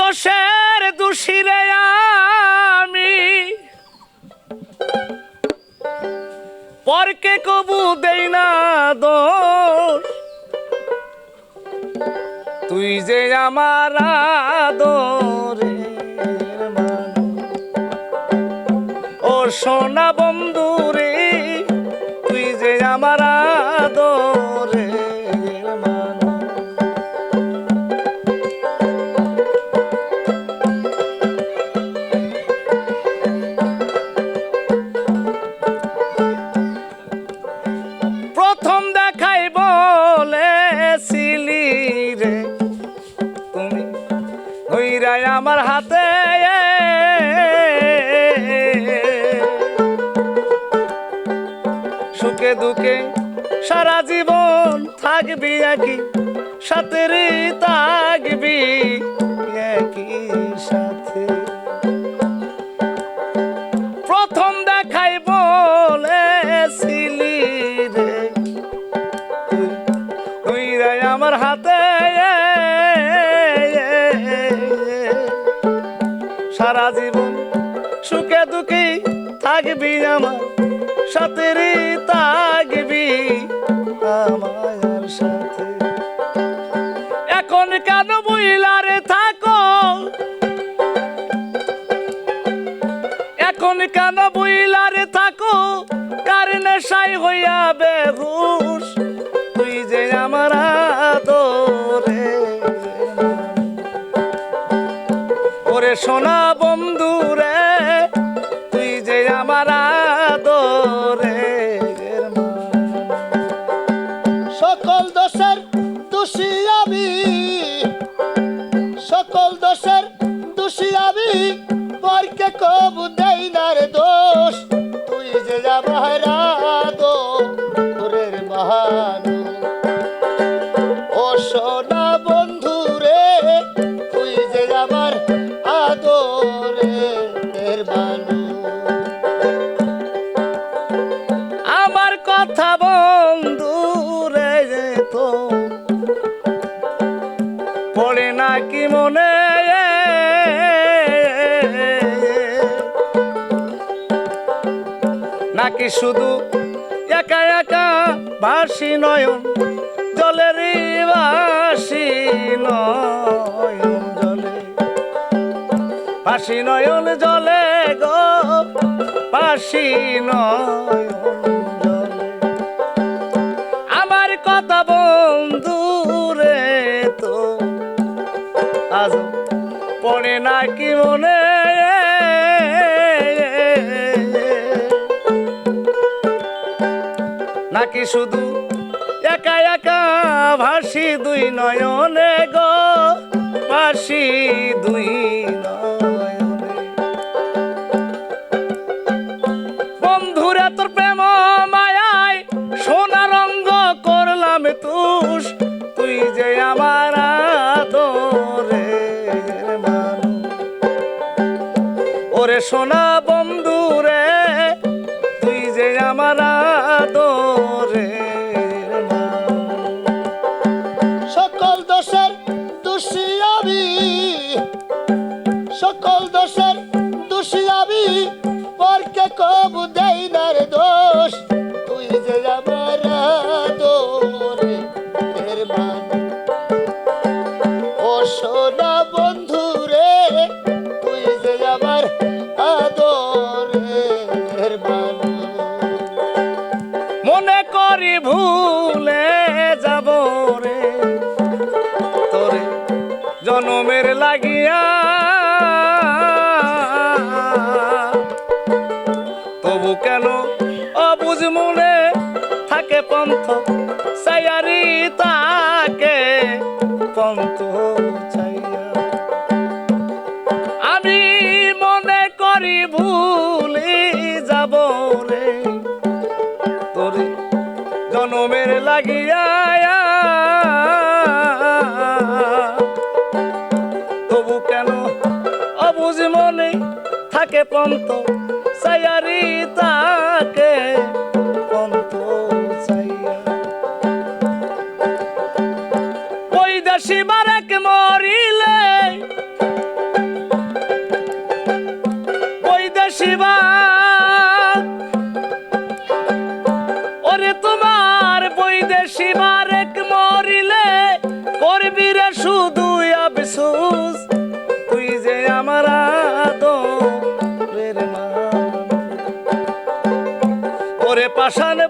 দোষের দোষীরে আমি পরকে কবু দেই না দোষ তুই যে আমার মানুষ। ও সোনা বন্ধু হইরাই আমার হাতে। সুখে দুঃখে সারা জীবন থাকবি একই সাথে থাকবি। সুখে দুঃখে থাকবি আমার সাথে রে থাকবি আমার সাথে। এখন কেন বইলারে থাকো? এখন কেন বইলারে থাকো? কার নেশাই হইয়া বেহুশ? তুই যে আমার আদরে। ওরে সোনা পরকে কবু দেই না রে দোষ। তুই যে আমার তোরের মহানু ও সোনা বন্ধু রে, তুই যে আমার আদরের মানুষ আমার কথা বন্ধু রে তো পড়ে নাকি মনে নাকি শুধু একা একা ভাসি নয়ন? জলের ভাসি নয়ন জলে। পাশি নয়ন জলে গো পাশি নয়ন আমার কথা বন্ধু রে তো, আজ পড়ে নাকি মনে নাকি শুধু একা একা ভাসি দুই নয়নে গো? ভাসি দুই বন্ধুরা প্রেম মায়ায় সোনা রঙ্গ করলাম তুষ। তুই যে আমার সোনা বন্ধু কবু দেই দোষ। তুই যে আমার এর মানুষ ও সোনা বন্ধু রে, তুই যে আমার আদরের মানুষ মনে করি ভুলে যাব রে। তোরে জনমের লাগিয়া কেন? অবুঝ মনে থাকে পন্থ, সায়ারি তাকে পন্থ আমি মনে করি ভুলি যাব রে, তোরে জনমের লাগিয়া। তবু কেন অবুঝ মনে থাকে পন্ত দেশি বারেক পাশান